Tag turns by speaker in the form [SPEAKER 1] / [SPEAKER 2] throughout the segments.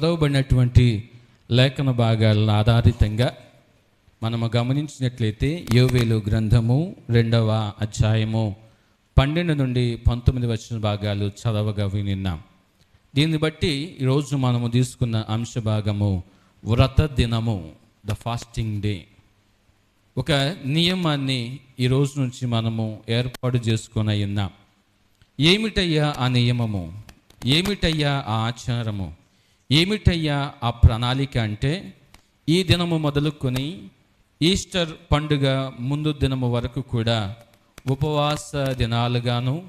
[SPEAKER 1] చదవబడినటువంటి లేఖన భాగాలను ఆధారితంగా మనము గమనించినట్లయితే యోవేలు గ్రంథము రెండవ అధ్యాయము పన్నెండు నుండి పంతొమ్మిది వచ్చిన భాగాలు చదవగా వినిన్నాం. దీన్ని బట్టి ఈరోజు మనము తీసుకున్న అంశ భాగము వ్రత దినము ద ఫాస్టింగ్ డే ఒక నియమాన్ని ఈ రోజు నుంచి మనము ఏర్పాటు చేసుకొని ఉన్నాం. ఏమిటయ్యా ఆ నియమము? ఏమిటయ్యా ఆ ఆచారము? ఏమిటయ్యా ఆ ప్రణాళిక అంటే? ఈ దినము మొదలుకొని ఈస్టర్ పండుగ ముందు దినము వరకు కూడా ఉపవాస దినాలుగాను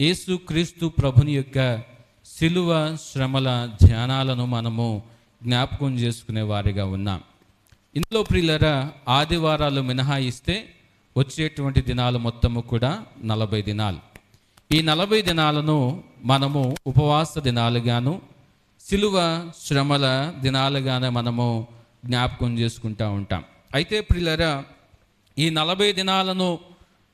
[SPEAKER 1] యేసుక్రీస్తు ప్రభుని యొక్క శిలువ శ్రమల ధ్యానాలను మనము జ్ఞాపకం చేసుకునే వారిగా ఉన్నాం. ఇందులో ప్రియులరా ఆదివారాలు మినహాయిస్తే వచ్చేటువంటి దినాలు మొత్తము కూడా నలభై దినాలు. ఈ నలభై దినాలను మనము ఉపవాస దినాలుగాను సిలువ శ్రమల దినాలుగానే మనము జ్ఞాపకం చేసుకుంటూ ఉంటాం. అయితే ప్రియులరా ఈ నలభై దినాలను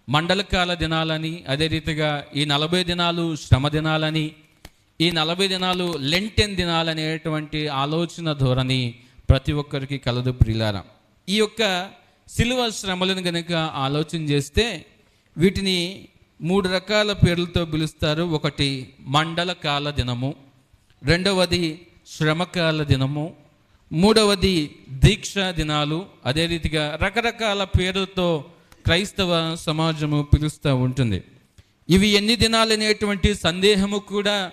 [SPEAKER 1] మండలకాల దినాలని అదే రీతిగా ఈ నలభై దినాలు శ్రమ దినాలని ఈ నలభై దినాలు లెంటెన్ దినాలనేటువంటి ఆలోచన ధోరణి ప్రతి ఒక్కరికి కలదు ప్రిలారా ఈ యొక్క సిలువ శ్రమలను కనుక ఆలోచన చేస్తే వీటిని మూడు రకాల పేర్లతో పిలుస్తారు. ఒకటి మండల కాల దినము రెండవది శ్రమకాల దినము. మూడవది దీక్ష దినాలు. అదే రీతిగా రకరకాల పేరుతో క్రైస్తవ సమాజము పిలుస్తూ ఉంటుంది. ఇవి ఎన్ని దినాలు అనేటువంటి సందేహము కూడా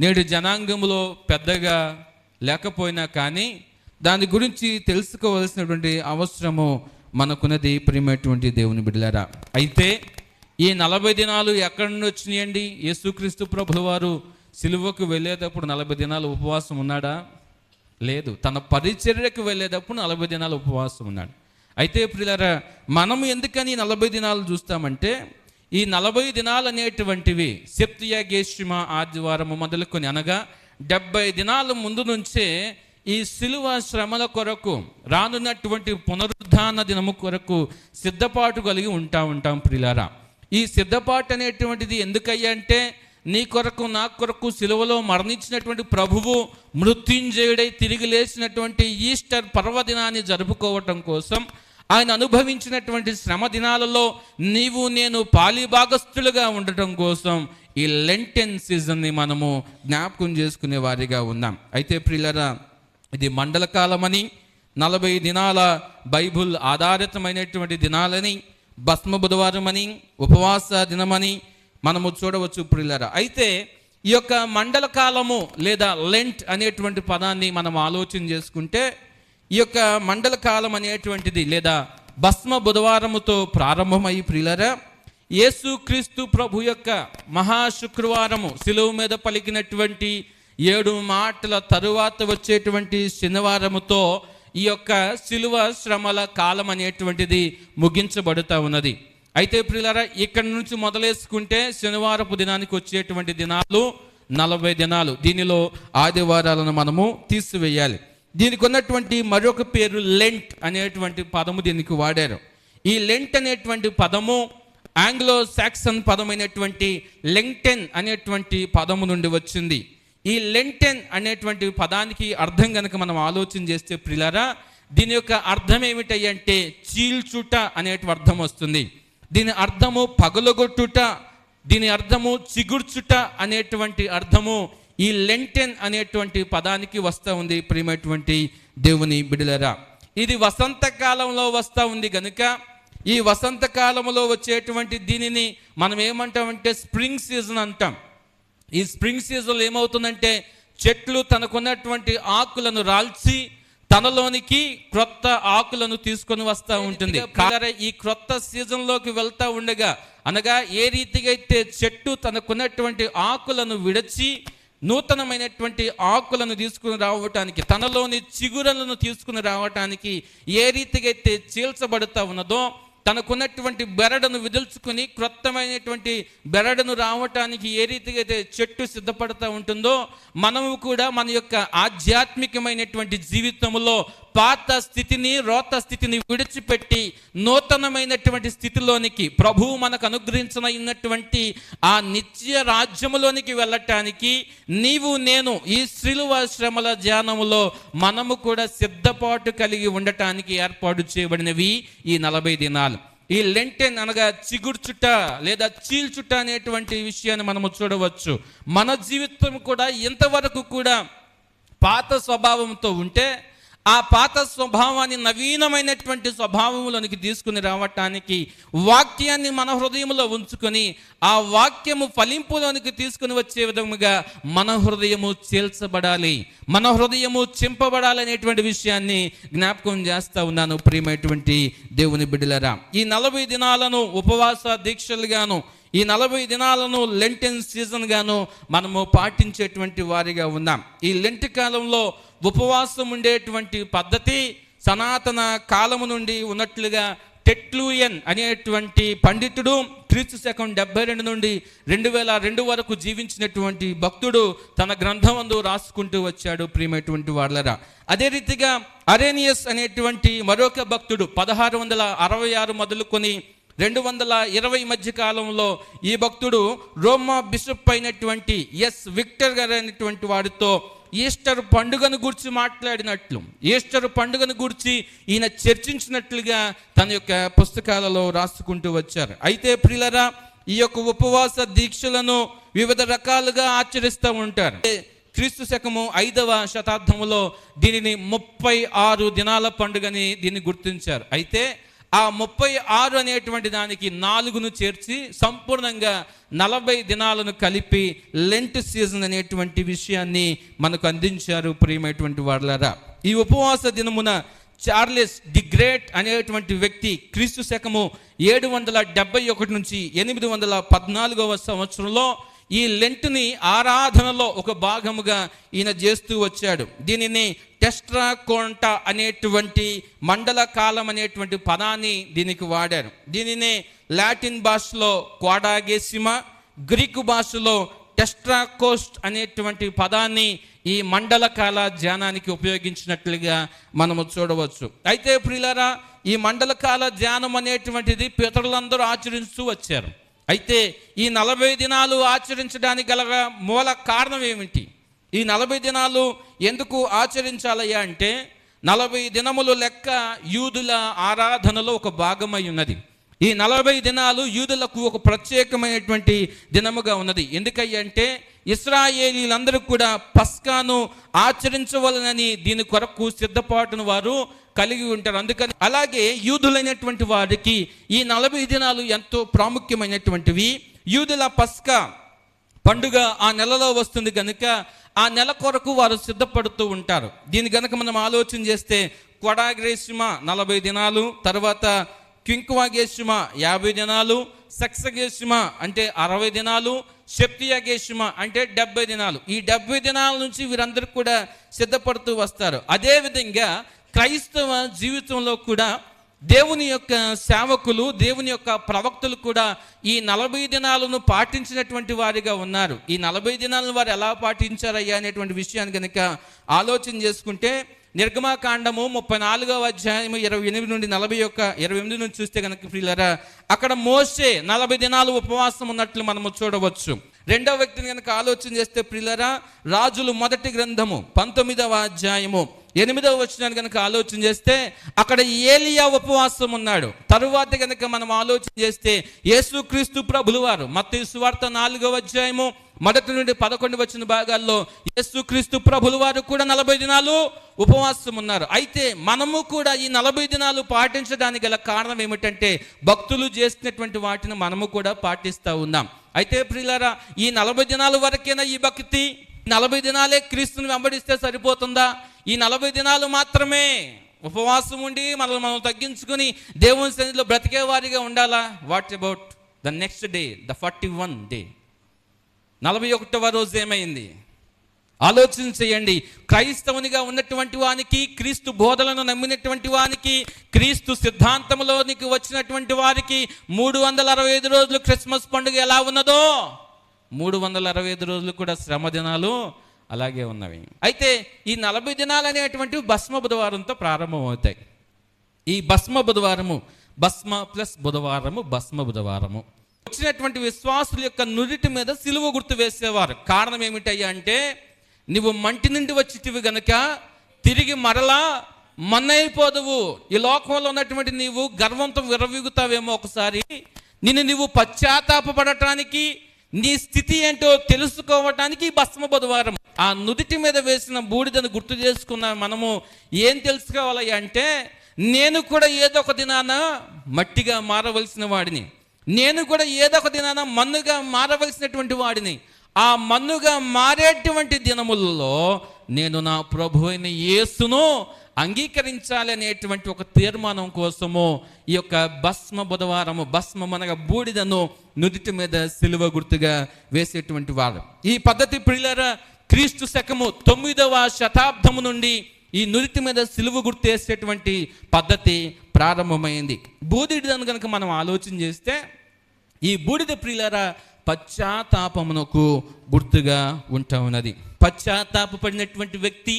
[SPEAKER 1] నేడు జనాంగంలో పెద్దగా లేకపోయినా కానీ దాని గురించి తెలుసుకోవాల్సినటువంటి అవసరము మనకున్నది ప్రియమైనటువంటి దేవుని బిడ్డలారా. అయితే ఈ నలభై దినాలు ఎక్కడి నుండి వచ్చినాయండి? యేసుక్రీస్తు ప్రభుల వారు సిలువకు వెళ్ళేటప్పుడు నలభై దినాలు ఉపవాసం ఉన్నాడా? లేదు. తన పరిచర్యకు వెళ్ళేటప్పుడు నలభై దినాలు ఉపవాసం ఉన్నాడు. అయితే ప్రియులారా మనం ఎందుకని నలభై దినాలు చూస్తామంటే ఈ నలభై దినాలు అనేటువంటివి సెప్తియాగేశ్వమ ఆదివారము మొదలుకొని అనగా డెబ్బై దినాల ముందు నుంచే ఈ సిలువ శ్రమల కొరకు రానున్నటువంటి పునరుద్ధాన దినము కొరకు సిద్ధపాటు కలిగి ఉంటా ఉంటాం ప్రిలారా ఈ సిద్ధపాటు అనేటువంటిది ఎందుకయ్యా అంటే నీ కొరకు నా కొరకు సిలువలో మరణించినటువంటి ప్రభువు మృత్యుంజయుడై తిరిగి లేచినటువంటి ఈస్టర్ పర్వదినాన్ని జరుపుకోవటం కోసం ఆయన అనుభవించినటువంటి శ్రమ దినాలలో నీవు నేను పాలిభాగస్థులుగా ఉండటం కోసం ఈ లెంటెన్ సీజన్ని మనము జ్ఞాపకం చేసుకునే వారిగా ఉన్నాం. అయితే ప్రియులరా ఇది మండల కాలమని నలభై దినాల బైబుల్ ఆధారితమైనటువంటి దినాలని భస్మ బుధవారం అని ఉపవాస దినమని మనము చూడవచ్చు ప్రియులరా అయితే ఈ యొక్క మండల కాలము లేదా లెంట్ అనేటువంటి పదాన్ని మనం ఆలోచన చేసుకుంటే ఈ యొక్క మండల కాలం అనేటువంటిది లేదా భస్మ బుధవారముతో ప్రారంభమై ప్రిలర యేసు క్రీస్తు ప్రభు యొక్క మహాశుక్రవారము శిలువ మీద పలికినటువంటి ఏడు మాటల తరువాత వచ్చేటువంటి శనివారముతో ఈ యొక్క శిలువ శ్రమల కాలం అనేటువంటిది ముగించబడుతూ ఉన్నది. అయితే ప్రియులారా ఇక్కడి నుంచి మొదలేసుకుంటే శనివారపు దినానికి వచ్చేటువంటి దినాలు నలభై దినాలు. దీనిలో ఆదివారాలను మనము తీసివేయాలి. దీనికి ఉన్నటువంటి మరొక పేరు లెంట్ అనేటువంటి పదము దీనికి వాడారు. ఈ లెంట్ అనేటువంటి పదము ఆంగ్లో సాక్సన్ పదమైనటువంటి లెంగ్టెన్ అనేటువంటి పదము నుండి వచ్చింది. ఈ లెంటెన్ అనేటువంటి పదానికి అర్థం కనుక మనం ఆలోచన చేస్తే ప్రిలారా దీని యొక్క అర్థం ఏమిటంటే చీల్చుట అనేటువంటి అర్థం వస్తుంది. దీని అర్థము పగలగొట్టుట దీని అర్థము చిగుర్చుట అనేటువంటి అర్థము ఈ లెంటెన్ అనేటువంటి పదానికి వస్తూ ఉంది ప్రియమైనటువంటి దేవుని బిడలరా ఇది వసంతకాలంలో వస్తూ ఉంది గనుక ఈ వసంతకాలంలో వచ్చేటువంటి దీనిని మనం ఏమంటామంటే స్ప్రింగ్ సీజన్ అంటాం. ఈ స్ప్రింగ్ సీజన్లో ఏమవుతుందంటే చెట్లు తనకున్నటువంటి ఆకులను రాల్చి తనలోనికి క్రొత్త ఆకులను తీసుకొని వస్తూ ఉంటుంది. ఈ క్రొత్త సీజన్లోకి వెళ్తా ఉండగా అనగా ఏ రీతిగా అయితే చెట్టు తనకున్నటువంటి ఆకులను విడచి నూతనమైనటువంటి ఆకులను తీసుకుని రావటానికి తనలోని చిగురలను తీసుకుని రావటానికి ఏ రీతిగా అయితే చీల్చబడుతూ ఉన్నదో తనకున్నటువంటి బెరడును విదుల్చుకుని క్రొత్తమైనటువంటి బెరడును రావటానికి ఏ రీతిగా అయితే చెట్టు సిద్ధపడతా ఉంటుందో మనము కూడా మన యొక్క ఆధ్యాత్మికమైనటువంటి జీవితంలో పాత స్థితిని రోత స్థితిని విడిచిపెట్టి నూతనమైనటువంటి స్థితిలోనికి ప్రభువు మనకు అనుగ్రహించినటువంటి ఆ నిత్య రాజ్యములోనికి వెళ్ళటానికి నీవు నేను ఈ శ్రీలువ శ్రమల ధ్యానములో మనము కూడా సిద్ధపాటు కలిగి ఉండటానికి ఏర్పాటు చేయబడినవి ఈ నలభై దినాలు. ఈ లెంటెన్ అనగా చిగుర్చుట లేదా చీల్చుట అనేటువంటి విషయాన్ని మనము చూడవచ్చు. మన జీవితం కూడా ఇంతవరకు కూడా పాత స్వభావంతో ఉంటే ఆ పాత స్వభావాన్ని నవీనమైనటువంటి స్వభావంలోనికి తీసుకుని రావటానికి వాక్యాన్ని మన హృదయంలో ఉంచుకొని ఆ వాక్యము ఫలింపులోనికి తీసుకుని వచ్చే విధముగా మన హృదయము చేల్చబడాలి. మన హృదయము చింపబడాలి అనేటువంటి విషయాన్ని జ్ఞాపకం చేస్తూ ఉన్నాను ప్రియమైనటువంటి దేవుని బిడ్డలరా. ఈ నలభై దినాలను ఉపవాస దీక్షలుగాను ఈ నలభై దినాలను లెంటెన్ సీజన్గాను మనము పాటించేటువంటి వారిగా ఉన్నాం. ఈ లెంట్ కాలంలో ఉపవాసం ఉండేటువంటి పద్ధతి సనాతన కాలము నుండి ఉన్నట్లుగా టెట్లూయన్ అనేటువంటి పండితుడు క్రీస్తు శకం డెబ్బై రెండు నుండి రెండు వేల రెండు వరకు జీవించినటువంటి భక్తుడు తన గ్రంథమందు రాసుకుంటూ వచ్చాడు ప్రియమైనటువంటి వాళ్ళరా అదే రీతిగా అరేనియస్ అనేటువంటి మరొక భక్తుడు పదహారు వందల అరవై ఆరు మొదలుకొని రెండు వందల ఇరవై మధ్య కాలంలో ఈ భక్తుడు రోమా బిషప్ అయినటువంటి ఎస్ విక్టర్ గారు అనేటువంటి వాడితో ఈస్టర్ పండుగను గురించి మాట్లాడినట్లు ఈస్టర్ పండుగను గురించి ఈయన చర్చించినట్లుగా తన యొక్క పుస్తకాలలో రాసుకుంటూ వచ్చారు. అయితే ప్రిలరా ఈ యొక్క ఉపవాస దీక్షలను వివిధ రకాలుగా ఆచరిస్తూ ఉంటారు. క్రీస్తు శకము ఐదవ శతాబ్దములో దీనిని ముప్పై ఆరు దినాల పండుగని దీన్ని గుర్తించారు. అయితే ఆ ముప్పై ఆరు అనేటువంటి దానికి నాలుగును చేర్చి సంపూర్ణంగా నలభై దినాలను కలిపి లెంట్ సీజన్ అనేటువంటి విషయాన్ని మనకు అందించారు ప్రియమైనటువంటి వాళ్ళారా ఈ ఉపవాస దినమున చార్లెస్ ది గ్రేట్ అనేటువంటి వ్యక్తి క్రీస్తు శకము ఏడు వందల డెబ్బై ఒకటి నుంచి ఎనిమిది వందల పద్నాలుగవ సంవత్సరంలో ఈ లెంట్ని ఆరాధనలో ఒక భాగముగా ఈయన చేస్తూ వచ్చాడు. దీనిని టెస్ట్రాకోంట అనేటువంటి మండల కాలం అనేటువంటి పదాన్ని దీనికి వాడారు. దీనిని లాటిన్ భాషలో క్వాడాగేసిమ గ్రీకు భాషలో టెస్ట్రాకోస్ట్ అనేటువంటి పదాన్ని ఈ మండల కాల ధ్యానానికి ఉపయోగించినట్లుగా మనము చూడవచ్చు. అయితే ప్రియులరా ఈ మండల కాల ధ్యానం అనేటువంటిది పితరులందరూ ఆచరిస్తూ వచ్చారు. అయితే ఈ నలభై దినాలు ఆచరించడానికి గల మూల కారణం ఏమిటి? ఈ నలభై దినాలు ఎందుకు ఆచరించాలయ్యా అంటే నలభై దినములు లెక్క యూదుల ఆరాధనలో ఒక భాగమై ఉన్నది. ఈ నలభై దినాలు యూదులకు ఒక ప్రత్యేకమైనటువంటి దినముగా ఉన్నది. ఎందుకయ్యంటే ఇస్రాయేలీలందరూ కూడా పస్కాను ఆచరించవలనని దీని కొరకు సిద్ధపాటును వారు కలిగి ఉంటారు. అందుకని అలాగే యూదులైనటువంటి వారికి ఈ నలభై దినాలు ఎంతో ప్రాముఖ్యమైనటువంటివి. యూదుల పస్కా పండుగ ఆ నెలలో వస్తుంది కనుక ఆ నెల కొరకు వారు సిద్ధపడుతూ ఉంటారు. దీని కనుక మనం ఆలోచన చేస్తే కొడాగ్రేసిమ నలభై దినాలు తర్వాత కింకువాగేసిమ యాభై దినాలు సక్సగేసిమ అంటే అరవై దినాలు శక్తియాగేసిమ అంటే డెబ్బై దినాలు. ఈ డెబ్బై దినాల నుంచి వీరందరూ కూడా సిద్ధపడుతూ వస్తారు. అదేవిధంగా క్రైస్తవ జీవితంలో కూడా దేవుని యొక్క సేవకులు దేవుని యొక్క ప్రవక్తలు కూడా ఈ నలభై దినాలను పాటించినటువంటి వారిగా ఉన్నారు. ఈ నలభై దినాలను వారు ఎలా పాటించారయ్యా అనేటువంటి విషయాన్ని కనుక ఆలోచన చేసుకుంటే నిర్గమాకాండము ముప్పై నాలుగవ అధ్యాయము ఇరవై ఎనిమిది నుండి నలభై యొక్క ఇరవై ఎనిమిది నుంచి చూస్తే కనుక ప్రియులరా అక్కడ మోసే నలభై దినాలు ఉపవాసం ఉన్నట్లు మనము చూడవచ్చు. రెండవ వ్యక్తిని కనుక ఆలోచన చేస్తే ప్రియులరా రాజులు మొదటి గ్రంథము పంతొమ్మిదవ అధ్యాయము ఎనిమిదవ వచ్చినాన్ని కనుక ఆలోచన చేస్తే అక్కడ ఏలియా ఉపవాసం ఉన్నాడు. తరువాత కనుక మనం ఆలోచన చేస్తే యేసుక్రీస్తు ప్రభులు వారు మత్తయి సువార్త నాలుగవ అధ్యాయము మొదటి నుండి పదకొండు వచ్చిన భాగాల్లో యేసుక్రీస్తు ప్రభులు వారు కూడా నలభై దినాలు ఉపవాసం ఉన్నారు. అయితే మనము కూడా ఈ నలభై దినాలు పాటించడానికి గల కారణం ఏమిటంటే భక్తులు చేసినటువంటి వాటిని మనము కూడా పాటిస్తూ ఉన్నాం. అయితే ప్రియులారా ఈ నలభై దినాల వరకేనా ఈ భక్తి? నలభై దినాలే క్రీస్తుని వెంబడిస్తే సరిపోతుందా? ఈ నలభై దినాలు మాత్రమే. ఉపవాసం ఉండి మనల్ని మనం తగ్గించుకుని దేవుని సన్నిధిలో బ్రతికే వారిగా ఉండాలా? What about the next day the forty one day నలభై ఒకటవ రోజు ఏమైంది? ఆలోచన చేయండి క్రైస్తవునిగా ఉన్నటువంటి వానికి క్రీస్తు బోధలను నమ్మినటువంటి వానికి క్రీస్తు సిద్ధాంతంలోనికి వచ్చినటువంటి వారికి మూడు వందల అరవై ఐదు రోజులు క్రిస్మస్ పండుగ ఎలా ఉన్నదో మూడు వందల అరవై ఐదు రోజులు కూడా శ్రమ దినాలు అలాగే ఉన్నవి. అయితే ఈ నలభై దినాలు అనేటువంటివి భస్మ బుధవారంతో ప్రారంభమవుతాయి ఈ భస్మ బుధవారము భస్మ ప్లస్ బుధవారము భస్మ బుధవారము. వచ్చినటువంటి విశ్వాసుల యొక్క నురిటి మీద సిలువ గుర్తు వేసేవారు. కారణం ఏమిటయ్యా అంటే నువ్వు మంటి నుండి వచ్చిటివి గనక తిరిగి మరలా మన్నైపోదువు. ఈ లోకంలో ఉన్నటువంటి నీవు గర్వంతో విరవీగుతావేమో ఒకసారి. నిన్ను నువ్వు పశ్చాత్తాపడటానికి నీ స్థితి ఏంటో తెలుసుకోవటానికి భస్మ బుధవారం. ఆ నుదిటి మీద వేసిన బూడిదను గుర్తు చేసుకున్న మనము. ఏం తెలుసుకోవాలి అంటే నేను కూడా ఏదో ఒక దినాన మట్టిగా మారవలసిన వాడిని. నేను కూడా ఏదో ఒక దినాన మన్నుగా మారవలసినటువంటి వాడిని. ఆ మన్నుగా మారేటువంటి దినములలో నేను నా ప్రభు అయిన యేసును అంగీకరించాలి అనేటువంటి ఒక తీర్మానం కోసము ఈ యొక్క భస్మ బుధవారము భస్మ అనగా బూడిదను నుదిటి మీద సిలువ గుర్తుగా వేసేటువంటి వారు. ఈ పద్ధతి ప్రియులర క్రీస్తు శకము తొమ్మిదవ శతాబ్దము నుండి ఈ నుదుటి మీద సిలువ గుర్తేసేటువంటి పద్ధతి ప్రారంభమైంది. బూదిడను కనుక మనం ఆలోచన చేస్తే ఈ బూడిద ప్రియులర పశ్చాత్తాపమునకు గుర్తుగా ఉంటా ఉన్నది పశ్చాత్తాపడినటువంటి వ్యక్తి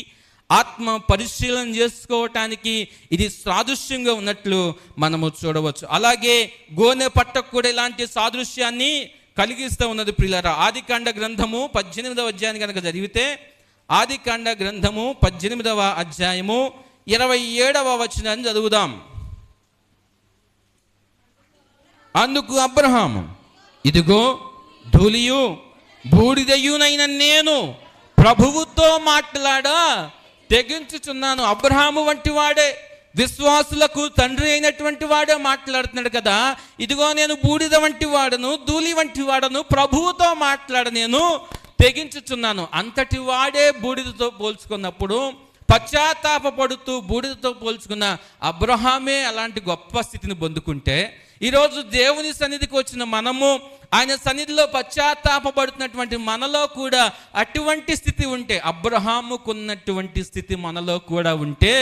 [SPEAKER 1] ఆత్మ పరిశీలన చేసుకోవటానికి ఇది సాదృశ్యంగా ఉన్నట్లు మనము చూడవచ్చు. అలాగే గోనె పట్టకు కూడా ఇలాంటి సాదృశ్యాన్ని కలిగిస్తూ ఉన్నది ప్రియులరా. ఆదికాండ గ్రంథము పద్దెనిమిదవ అధ్యాయాన్ని కనుక చదివితే ఆదికాండ గ్రంథము పద్దెనిమిదవ అధ్యాయము ఇరవై ఏడవ వచనాన్ని చదువుదాం. అందుకు అబ్రహాము ఇదిగో ధూళియు బూడిదయునైన నేను ప్రభువుతో మాట్లాడా తెగించుచున్నాను. అబ్రహాము వంటి వాడే విశ్వాసులకు తండ్రి అయినటువంటి వాడే మాట్లాడుతున్నాడు కదా. ఇదిగో నేను బూడిద వంటి వాడను ధూళి వంటి వాడను ప్రభువుతో మాట్లాడ నేను తెగించుచున్నాను. అంతటి వాడే బూడిదతో పోల్చుకున్నప్పుడు పశ్చాత్తాపడుతూ బూడిదతో పోల్చుకున్న అబ్రహామే అలాంటి గొప్ప స్థితిని పొందుకుంటే ఈరోజు దేవుని సన్నిధికి వచ్చిన మనము ఆయన సన్నిధిలో పశ్చాత్తాపడుతున్నటువంటి మనలో కూడా అటువంటి స్థితి ఉంటే అబ్రహాముకున్నటువంటి స్థితి మనలో కూడా ఉంటే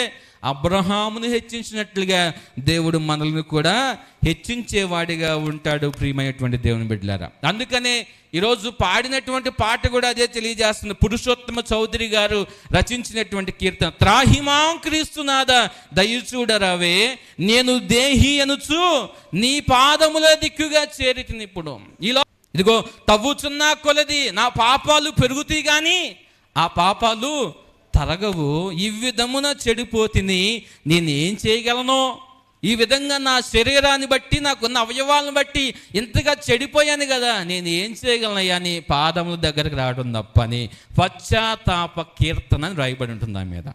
[SPEAKER 1] అబ్రహామును హెచ్చించినట్లుగా దేవుడు మనల్ని కూడా హెచ్చించేవాడిగా ఉంటాడు ప్రియమైనటువంటి దేవుని బిడ్డలారా. అందుకనే ఈరోజు పాడినటువంటి పాట కూడా అదే తెలియజేస్తుంది. పురుషోత్తమ చౌదరి గారు రచించినటువంటి కీర్తన త్రాహిమాం క్రీస్తునాద దయచూడరవే నేను దేహి అనుచు నీ పాదముల దిక్కుగా చేరితిని ఇప్పుడు ఈలో ఇదిగో తవ్వుచున్నా కొలది నా పాపాలు పెరుగుతాయి కానీ ఆ పాపాలు తరగవు. ఈ విధమున చెడిపోతిని నేనేం చేయగలను? ఈ విధంగా నా శరీరాన్ని బట్టి నాకున్న అవయవాలను బట్టి ఇంతగా చెడిపోయాను కదా. నేను ఏం చేయగలను అని పాదముల దగ్గరకు రావడం తప్పని పశ్చాత్తాప కీర్తన అని రాయబడి ఉంటుంది దాని మీద.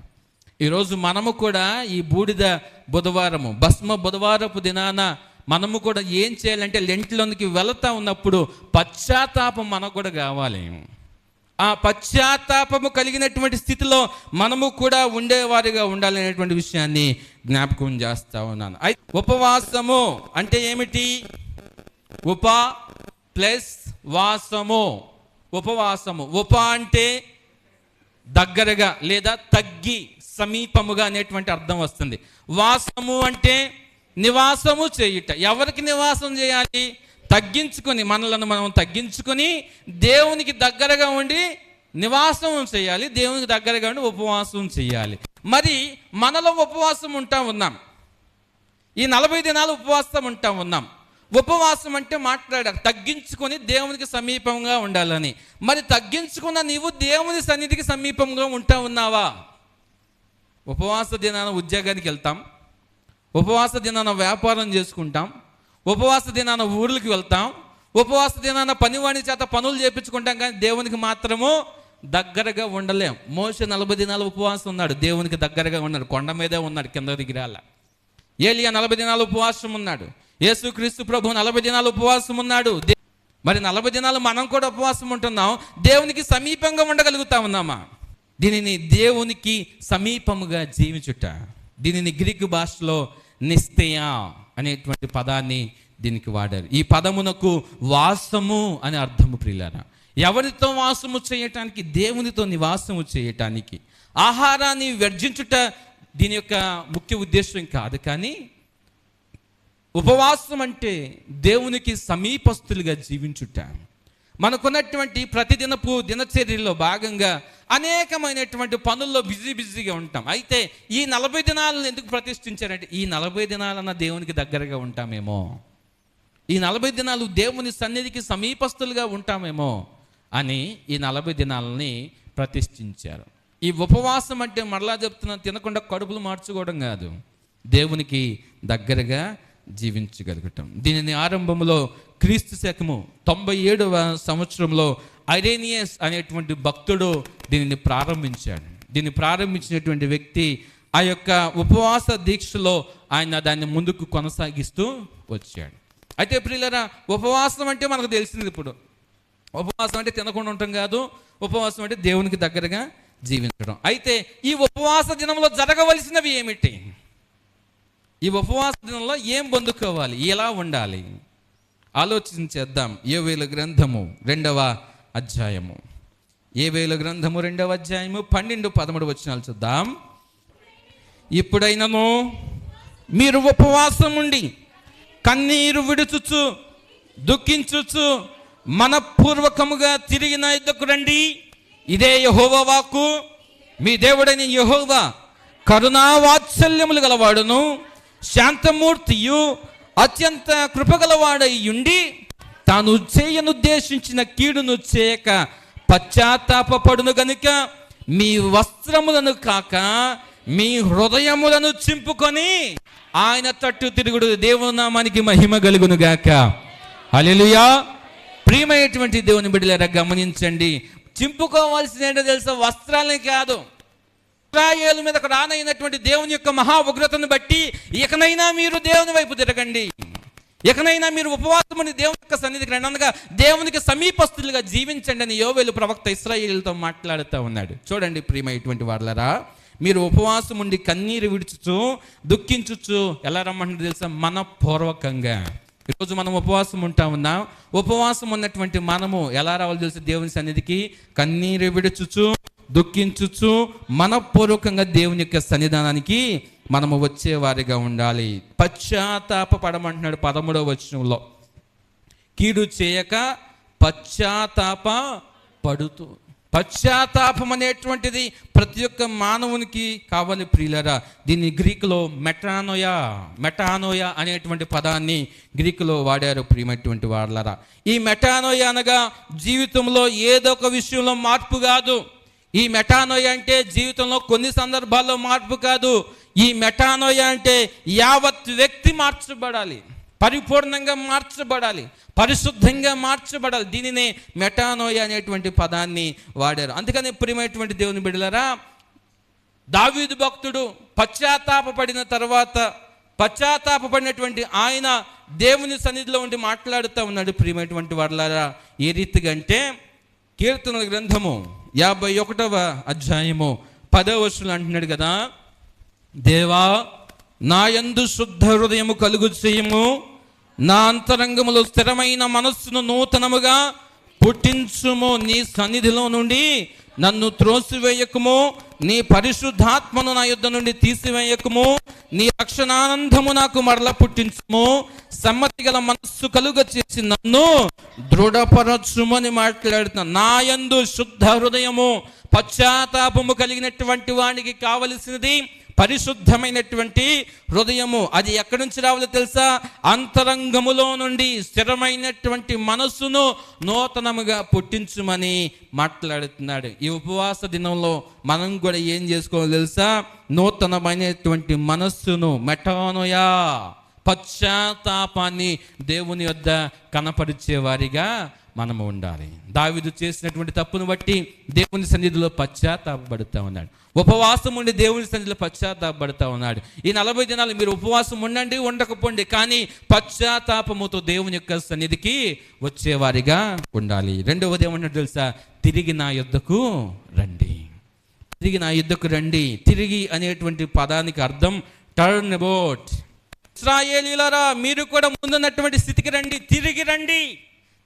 [SPEAKER 1] ఈరోజు మనము కూడా ఈ బూడిద బుధవారము భస్మ బుధవారపు దినాన మనము కూడా ఏం చేయాలంటే లెంట్లోనికి వెళతా ఉన్నప్పుడు పశ్చాత్తాపం మనకు కూడా కావాలి. ఆ పశ్చాత్తాపము కలిగినటువంటి స్థితిలో మనము కూడా ఉండేవారిగా ఉండాలనేటువంటి విషయాన్ని జ్ఞాపకం చేస్తా ఉన్నాను. అయితే ఉపవాసము అంటే ఏమిటి? ఉప ప్లస్ వాసము. ఉపవాసము. ఉప అంటే దగ్గరగా లేదా తగ్గి సమీపముగా అనేటువంటి అర్థం వస్తుంది. వాసము అంటే నివాసము చేయుట. ఎవరికి నివాసం చేయాలి? తగ్గించుకొని మనలను మనం తగ్గించుకొని దేవునికి దగ్గరగా ఉండి నివాసం చేయాలి దేవునికి దగ్గరగా ఉండి ఉపవాసం చేయాలి. మరి మనలో ఉపవాసం ఉంటా ఉన్నాం. ఈ నలభై దినాలు ఉపవాసం ఉంటా ఉన్నాం. ఉపవాసం అంటే మాట్లాడారు తగ్గించుకొని దేవునికి సమీపంగా ఉండాలని. మరి తగ్గించుకున్న నీవు దేవుని సన్నిధికి సమీపంగా ఉంటా ఉన్నావా? ఉపవాస దినాన ఉద్యోగానికి వెళ్తాం. ఉపవాస దినాన వ్యాపారం చేసుకుంటాం. ఉపవాస దినాన ఊర్లకి వెళ్తాం. ఉపవాస దినాన పనివాణి చేత పనులు చేపించుకుంటాం కానీ దేవునికి మాత్రము దగ్గరగా ఉండలేం. మోస నలభై దినాలు ఉపవాసం ఉన్నాడు. దేవునికి దగ్గరగా ఉన్నాడు. కొండ మీదే ఉన్నాడు కింద దిగిరాల ఏలియా నలభై దినాలు ఉపవాసం ఉన్నాడు. యేసుక్రీస్తు ప్రభు నలభై దినాలు ఉపవాసం ఉన్నాడు. మరి నలభై దినాలు మనం కూడా ఉపవాసం ఉంటున్నాం. దేవునికి సమీపంగా ఉండగలుగుతా ఉన్నామా? దీనిని దేవునికి సమీపముగా జీవించుట. దీనిని గ్రీకు భాషలో నిస్తయా. అనేటువంటి పదాన్ని దీనికి వాడారు. ఈ పదమునకు వాసము అని అర్థము ప్రియులారా. ఎవరితో వాసము చేయటానికి దేవునితో నివాసము చేయటానికి ఆహారాన్ని వ్యర్జించుట దీని యొక్క ముఖ్య ఉద్దేశం కాదు కానీ ఉపవాసం అంటే దేవునికి సమీపస్తులుగా జీవించుట. మనకున్నటువంటి ప్రతిదినపు దినచర్యలో భాగంగా అనేకమైనటువంటి పనుల్లో బిజీ బిజీగా ఉంటాం. అయితే ఈ నలభై దినాలను ఎందుకు ప్రతిష్ఠించారంటే ఈ నలభై దినాలన్న దేవునికి దగ్గరగా ఉంటామేమో. ఈ నలభై దినాలు దేవుని సన్నిధికి సమీపస్తులుగా ఉంటామేమో అని ఈ నలభై దినాలని ప్రతిష్ఠించారు. ఈ ఉపవాసం అంటే మరలా చెప్తున్నా తినకుండా కడుపులు మార్చుకోవడం కాదు. దేవునికి దగ్గరగా జీవించగలగటం. దీనిని ఆరంభంలో క్రీస్తు శకము తొంభై ఏడవ సంవత్సరంలో ఐరేనియస్ అనేటువంటి భక్తుడు దీనిని ప్రారంభించాడు. దీన్ని ప్రారంభించినటువంటి వ్యక్తి ఆ యొక్క ఉపవాస దీక్షలో ఆయన దాన్ని ముందుకు కొనసాగిస్తూ వచ్చాడు. అయితే ప్రియులరా ఉపవాసం అంటే మనకు తెలిసింది ఇప్పుడు. ఉపవాసం అంటే తినకుండా ఉండటం కాదు ఉపవాసం అంటే దేవునికి దగ్గరగా జీవించడం. అయితే ఈ ఉపవాస దినంలో జరగవలసినవి ఏమిటి? ఈ ఉపవాస దినంలో ఏం పొందుకోవాలి? ఎలా ఉండాలి? ఆలోచించేద్దాం ఏ వేల గ్రంథము? రెండవ అధ్యాయము. ఏ వేల గ్రంథము? రెండవ అధ్యాయము. పన్నెండు పదమూడు వచ్చినాలు చూద్దాం. ఇప్పుడైనను మీరు ఉపవాసం ఉండి కన్నీరు విడుచుచు దుఃఖించుచు మనపూర్వకముగా తిరిగి నా యుద్ధకు రండి. ఇదే యహోవా వాకు మీ దేవుడైన యహోవా కరుణా వాత్సల్యములు గలవాడును. శాంతమూర్తియు అత్యంత కృపగలవాడై ఉండి తాను చేయనుద్దేశించిన కీడును చేయక పశ్చాత్తాపడును గనుక మీ వస్త్రములను కాక మీ హృదయములను చింపుకొని ఆయన తట్టు తిరుగుడు దేవునామానికి మహిమ కలుగును గాక. హల్లెలూయా. ప్రియమైనటువంటి దేవుని బిడ్డలారా గమనించండి. చింపుకోవాల్సిన ఏంటో తెలుసా? వస్త్రాలని కాదు. ఇస్రాయేల్ మీద రానైనటువంటి దేవుని యొక్క మహా ఉగ్రతను బట్టి ఇకనైనా మీరు దేవుని వైపు తిరగండి. ఇకనైనా మీరు ఉపవాసమని దేవుని యొక్క సన్నిధికి రండి. అనగా దేవునికి సమీపస్తులుగా జీవించండి అని యోవేలు ప్రవక్త ఇస్రాయేల్తో మాట్లాడుతూ ఉన్నాడు. చూడండి ప్రియమైనటువంటి వాళ్ళరా మీరు ఉపవాసం ఉండి కన్నీరు విడుచుచు దుఃఖించుచు ఎలా రమ్మంటారు తెలుసా? మనపూర్వకంగా. ఈరోజు మనం ఉపవాసం ఉంటా ఉన్నాం. ఉపవాసం ఉన్నటువంటి మనము ఎలా రావాలో తెలుసు దేవుని సన్నిధికి? కన్నీరు విడుచుచు దుఃఖించుచు మనపూర్వకంగా దేవుని యొక్క సన్నిధానానికి మనము వచ్చేవారిగా ఉండాలి. పశ్చాత్తాప పడమంటున్నాడు పదమూడవ వచనంలో. కీడు చేయక పశ్చాత్తాప పడుతూ పశ్చాత్తాపం అనేటువంటిది ప్రతి ఒక్క మానవునికి కావాలి ప్రియులరా. దీన్ని గ్రీకులో మెటానోయా మెటానోయా అనేటువంటి పదాన్ని గ్రీకులో వాడారు ప్రియమైనటువంటి వాళ్ళరా ఈ మెటానోయా అనగా జీవితంలో ఏదో ఒక విషయంలో మార్పు కాదు. ఈ మెటానోయ అంటే జీవితంలో కొన్ని సందర్భాల్లో మార్పు కాదు. ఈ మెటానోయ అంటే యావత్ వ్యక్తి మార్చబడాలి. పరిపూర్ణంగా మార్చబడాలి. పరిశుద్ధంగా మార్చబడాలి. దీనినే మెటానోయ అనేటువంటి పదాన్ని వాడారు. అందుకని ప్రియమైనటువంటి దేవుని బిడ్డలరా దావీదు భక్తుడు పశ్చాత్తాపడిన తర్వాత పశ్చాత్తాపడినటువంటి ఆయన దేవుని సన్నిధిలో ఉండి మాట్లాడుతూ ఉన్నాడు ప్రియమైనటువంటి వాళ్ళారా ఏ రీతిగా అంటే కీర్తనల గ్రంథము యాభై ఒకటవ అధ్యాయము పదవ అంటున్నాడు కదా దేవా నా యందు శుద్ధ హృదయము కలుగు చేయము. నా అంతరంగములో స్థిరమైన మనస్సును నూతనముగా పుట్టించుము నీ సన్నిధిలో నుండి. నన్ను త్రోసివేయకము నీ పరిశుద్ధాత్మను నా యుద్ధ నుండి తీసివేయకము నీ రక్షణానందము నాకు మరల పుట్టించుము. సమ్మతి గల మనస్సు కలుగ చేసి నన్ను దృఢపరచుమని మాట్లాడుతున్నా నా యందు శుద్ధ హృదయము పశ్చాత్తాపము కలిగినటువంటి వానికి కావలసినది పరిశుద్ధమైనటువంటి హృదయము అది ఎక్కడి నుంచి రావాలో తెలుసా? అంతరంగములో నుండి స్థిరమైనటువంటి మనస్సును నూతనముగా పుట్టించుమని మాట్లాడుతున్నాడు. ఈ ఉపవాస దినంలో మనం కూడా ఏం చేసుకోవాలో తెలుసా? నూతనమైనటువంటి మనస్సును మెటానోయా పశ్చాత్తాపాన్ని దేవుని వద్ద కనపరిచేవారిగా మనము ఉండాలి. దావిదు చేసినటువంటి తప్పును బట్టి దేవుని సన్నిధిలో పశ్చాత్తాపడుతూ ఉన్నాడు. ఉపవాసం ఉండి దేవుని సన్నిధిలో పశ్చాత్తాపడుతూ ఉన్నాడు. ఈ నలభై దినాలు మీరు ఉపవాసం ఉండండి ఉండకపోండి కానీ పశ్చాత్తాపముతో దేవుని యొక్క సన్నిధికి వచ్చేవారిగా ఉండాలి. రెండవది ఏమన్నా తెలుసా? తిరిగి నా యుద్ధకు రండి. తిరిగి నా యుద్ధకు రండి. తిరిగి అనేటువంటి పదానికి అర్థం టర్న్ అబౌట్ ఇస్రాయేలీలరా మీరు కూడా ముందున్నటువంటి స్థితికి రండి. తిరిగి రండి.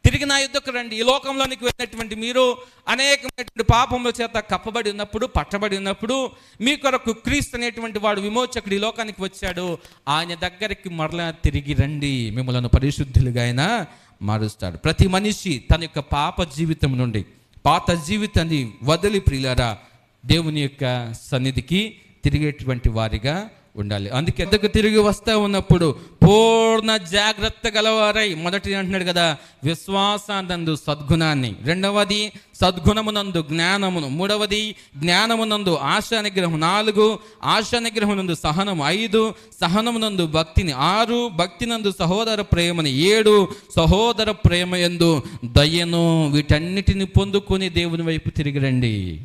[SPEAKER 1] తిరిగి నా యుద్ధకు రండి. ఈ లోకంలోనికి వెళ్ళినటువంటి మీరు అనేకమైనటువంటి పాపముల చేత కప్పబడి ఉన్నప్పుడు పట్టబడి ఉన్నప్పుడు మీ కొరకు క్రీస్తు అనేటువంటి వాడు విమోచకుడు ఈ లోకానికి వచ్చాడు. ఆయన దగ్గరికి మరలా తిరిగి రండి. మిమ్మల్ని పరిశుద్ధులుగా ఆయన మారుస్తాడు. ప్రతి మనిషి తన యొక్క పాప జీవితం నుండి పాత జీవితాన్ని వదిలి ప్రియులారా దేవుని యొక్క సన్నిధికి తిరిగేటువంటి వారిగా ఉండాలి. అందుకే ఎద్దకు తిరిగి వస్తా ఉన్నప్పుడు పూర్ణ జాగ్రత్త గలవారై మొదటి అంటున్నాడు కదా విశ్వాసానందు సద్గుణాన్ని. రెండవది సద్గుణమునందు జ్ఞానమును. మూడవది జ్ఞానమునందు ఆశా నిగ్రహం నాలుగు ఆశా నందు సహనం ఐదు సహనమునందు భక్తిని. ఆరు భక్తినందు సహోదర ప్రేమని. ఏడు సహోదర ప్రేమ ఎందు దయను. వీటన్నిటిని పొందుకొని దేవుని వైపు తిరిగి రండి.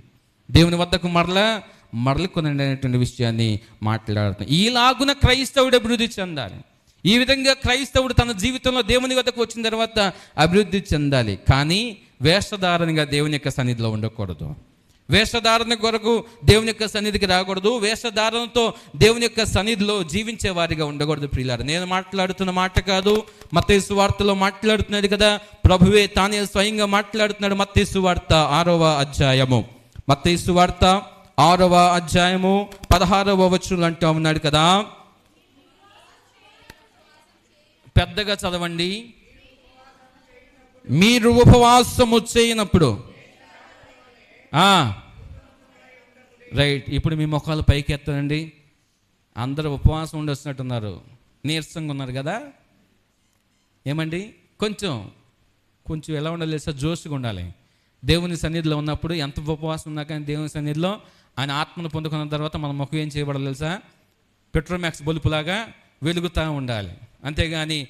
[SPEAKER 1] దేవుని వద్దకు మరలా మరలుకొనండి అనేటువంటి విషయాన్ని మాట్లాడుతున్నాం. ఈలాగున క్రైస్తవుడు అభివృద్ధి చెందాలి. ఈ విధంగా క్రైస్తవుడు తన జీవితంలో దేవుని వద్దకు వచ్చిన తర్వాత అభివృద్ధి చెందాలి. కానీ వేషధారణగా దేవుని యొక్క సన్నిధిలో ఉండకూడదు. వేషధారణ కొరకు దేవుని యొక్క సన్నిధికి రాకూడదు. వేషధారణతో దేవుని యొక్క సన్నిధిలో జీవించే వారిగా ఉండకూడదు ప్రియులారు. నేను మాట్లాడుతున్న మాట కాదు మత్తేసు వార్తలో మాట్లాడుతున్నాడు కదా. ప్రభువే తానే స్వయంగా మాట్లాడుతున్నాడు. మత్తేసు వార్త ఆరవ అధ్యాయము. మత్తేసు వార్త ఆరవ అధ్యాయము పదహారవ వచనంలో అంటూ ఉన్నాడు కదా. పెద్దగా చదవండి. మీరు ఉపవాసము చేయనప్పుడు. రైట్ ఇప్పుడు మీ ముఖాలు పైకి ఎత్తండి అందరూ ఉపవాసం ఉండి వచ్చినట్టున్నారు నీరసంగా ఉన్నారు కదా. ఏమండి? కొంచెం కొంచెం ఎలా ఉండాలి సార్ జోష్గా ఉండాలి. దేవుని సన్నిధిలో ఉన్నప్పుడు ఎంత ఉపవాసం ఉన్నా కానీ దేవుని సన్నిధిలో ఆయన ఆత్మను పొందుకున్న తర్వాత మన ముఖం ఏం చేయబడాలి తెలుసా? పెట్రోమాక్స్ బొలుపులాగా వెలుగుతూ ఉండాలి. అంతేగాని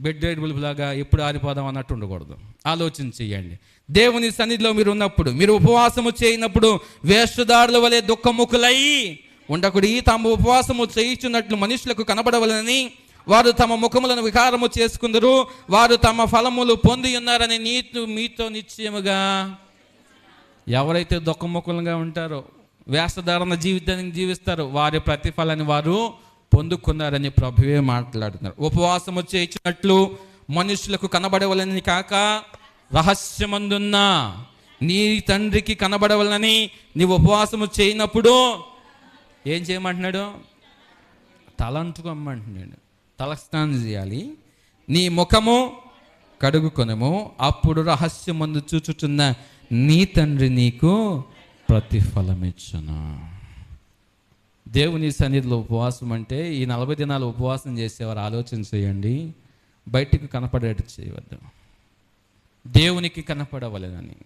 [SPEAKER 1] బెడ్ రైడ్ బుల్బులాగా ఎప్పుడు ఆరిపోదాం అన్నట్టు ఉండకూడదు. ఆలోచన చేయండి దేవుని సన్నిధిలో మీరు ఉన్నప్పుడు మీరు ఉపవాసము చేయనప్పుడు వేషధారుల వలె దుఃఖముఖులై ఉండకుడి తాము ఉపవాసము చేయించున్నట్లు మనుషులకు కనబడవలనని వారు తమ ముఖములను వికారము చేసుకుందరు. వారు తమ ఫలములు పొంది ఉన్నారని నీతు మీతో నిశ్చయముగా ఎవరైతే దుఃఖముఖులుగా ఉంటారో వేస్తధారణ జీవితాన్ని జీవిస్తారు వారి ప్రతిఫలాన్ని వారు పొందుకున్నారని ప్రభువే మాట్లాడుతున్నారు. ఉపవాసము చేయించినట్లు మనుషులకు కనబడవలని కాక రహస్యమందున్న నీ తండ్రికి కనబడవలని నీ ఉపవాసము చేయనప్పుడు ఏం చేయమంటున్నాడు? తలంటుకోమంటున్నాడు తలస్నానం చేయాలి. నీ ముఖము కడుగుకొనము. అప్పుడు రహస్యమందు చూచుచున్న నీ తండ్రి నీకు ప్రతిఫలమిచ్చును. దేవుని సన్నిధిలో ఉపవాసం అంటే ఈ నలభై దినాలు ఉపవాసం చేసేవారు ఆలోచన చేయండి. బయటికి కనపడేట్టు చేయవద్దు. దేవునికి కనపడవలేదని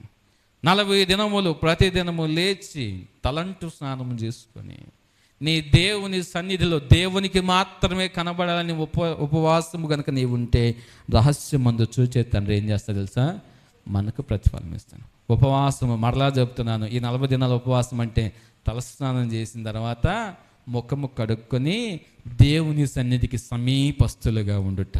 [SPEAKER 1] నలభై దినములు ప్రతి దినము లేచి తలంటు స్నానం చేసుకొని నీ దేవుని సన్నిధిలో దేవునికి మాత్రమే కనబడాలని ఉప ఉపవాసము కనుక నీవు ఉంటే రహస్యమందు చూచే తండ్రి ఏం చేస్తా తెలుసా? మనకు ప్రతిఫలం ఇస్తాను ఉపవాసము మరలా చెప్తున్నాను ఈ నలభై దినాల ఉపవాసం అంటే తలస్నానం చేసిన తర్వాత ముఖము కడుక్కొని దేవుని సన్నిధికి సమీపస్తులుగా ఉండుట.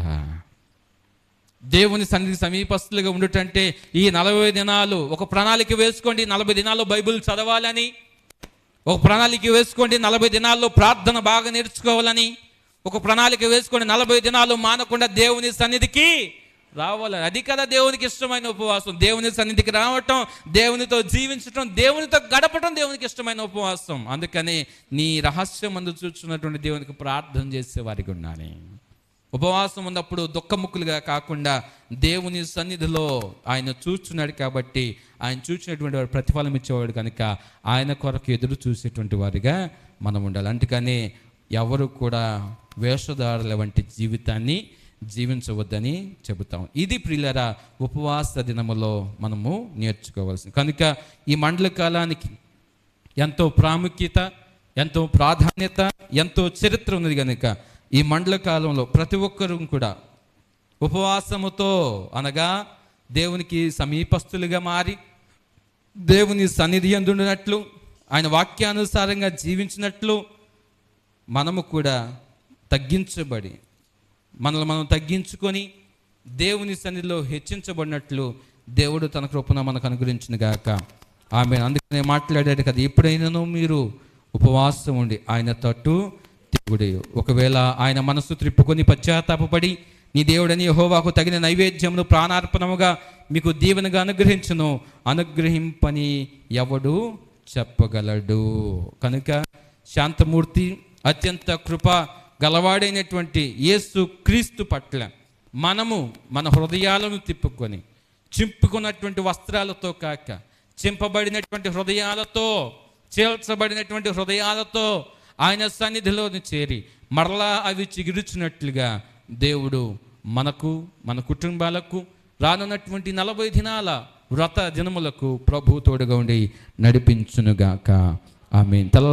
[SPEAKER 1] దేవుని సన్నిధి సమీపస్తులుగా ఉండుటంటే ఈ నలభై దినాలు ఒక ప్రణాళిక వేసుకోండి నలభై దినాల్లో బైబిల్ చదవాలని. ఒక ప్రణాళిక వేసుకోండి నలభై దినాల్లో ప్రార్థన బాగా నేర్చుకోవాలని. ఒక ప్రణాళిక వేసుకోండి నలభై దినాలు మానకుండా దేవుని సన్నిధికి రావాలని. అది కదా దేవునికి ఇష్టమైన ఉపవాసం. దేవుని సన్నిధికి రావటం దేవునితో జీవించటం దేవునితో గడపటం దేవునికి ఇష్టమైన ఉపవాసం. అందుకని నీ రహస్యం అందు చూస్తున్నటువంటి దేవునికి ప్రార్థన చేసే వారికి ఉండాలి. ఉపవాసం ఉన్నప్పుడు దుఃఖముక్కులుగా కాకుండా దేవుని సన్నిధిలో ఆయన చూస్తున్నాడు కాబట్టి ఆయన చూసినటువంటి వాడు ప్రతిఫలం ఇచ్చేవాడు కనుక ఆయన కొరకు ఎదురు చూసేటువంటి వారిగా మనం ఉండాలి. అందుకని ఎవరు కూడా వేషధారుల వంటి జీవితాన్ని జీవించవద్దని చెబుతాం. ఇది ప్రిలరా ఉపవాస దినములో మనము నేర్చుకోవాల్సింది కనుక ఈ మండల కాలానికి ఎంతో ప్రాముఖ్యత ఎంతో ప్రాధాన్యత ఎంతో చరిత్ర ఉన్నది కనుక ఈ మండల కాలంలో ప్రతి ఒక్కరూ కూడా ఉపవాసముతో అనగా దేవునికి సమీపస్తులుగా మారి దేవుని సన్నిధి అందునట్లు ఆయన వాక్యానుసారంగా జీవించినట్లు మనము కూడా తగ్గించబడి మనల్ని మనం తగ్గించుకొని దేవుని సన్నిధిలో హెచ్చించబడినట్లు దేవుడు తన కృపణ మనకు అనుగ్రహించిన గాక. ఆమె అందుకనే మాట్లాడాడు కదా ఎప్పుడైనాను మీరు ఉపవాసం ఉండి ఆయన తట్టు తిరుగుడి ఒకవేళ ఆయన మనస్సు త్రిప్పుకొని పశ్చాత్తాపడి నీ దేవుడని హోవాకు తగిన నైవేద్యమును ప్రాణార్పణముగా మీకు దీవెనగా అనుగ్రహించును అనుగ్రహింపని ఎవడు చెప్పగలడు. కనుక శాంతమూర్తి అత్యంత కృప గలవాడైనటువంటి యేసు క్రీస్తు పట్ల మనము మన హృదయాలను తిప్పుకొని చింపుకున్నటువంటి వస్త్రాలతో కాక చింపబడినటువంటి హృదయాలతో చేల్చబడినటువంటి హృదయాలతో ఆయన సన్నిధిలోని చేరి మరలా అవి చిగురుచున్నట్లుగా దేవుడు మనకు మన కుటుంబాలకు రానున్నటువంటి నలభై దినాల వ్రత దినములకు ప్రభు తోడుగా ఉండి నడిపించునుగాక. ఆమె తల